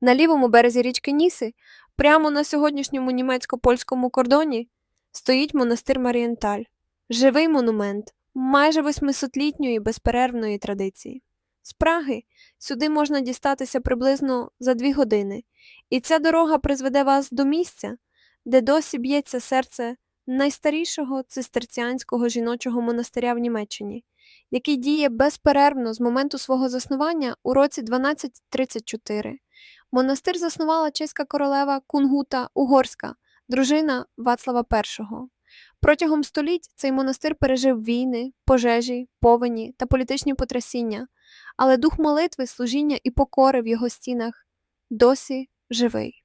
На лівому березі річки Ніси, прямо на сьогоднішньому німецько-польському кордоні, стоїть монастир Марієнталь, живий монумент майже восьмисотлітньої безперервної традиції. З Праги сюди можна дістатися приблизно за дві години, і ця дорога призведе вас до місця, де досі б'ється серце найстарішого цистерціанського жіночого монастиря в Німеччині, який діє безперервно з моменту свого заснування у році 1234. Монастир заснувала чеська королева Кунгута Угорська, дружина Вацлава І. Протягом століть цей монастир пережив війни, пожежі, повені та політичні потрясіння, але дух молитви, служіння і покори в його стінах досі живий.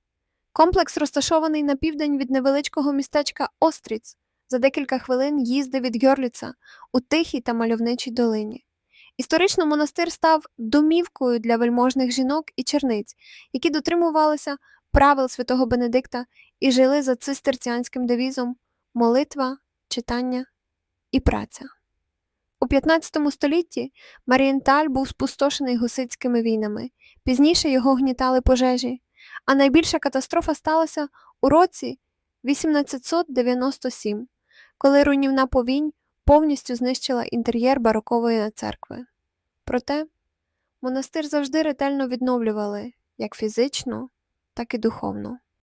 Комплекс розташований на південь від невеличкого містечка Остріц, за декілька хвилин їзди від Гьорліца у тихій та мальовничій долині. Історично монастир став домівкою для вельможних жінок і черниць, які дотримувалися правил святого Бенедикта і жили за цистерціанським девізом молитва, читання і праця. У 15 столітті Марієнталь був спустошений гусицькими війнами, пізніше його гнітали пожежі, а найбільша катастрофа сталася у році 1897, коли руйнівна повінь повністю знищила інтер'єр барокової церкви. Проте монастир завжди ретельно відновлювали як фізично, так і духовно.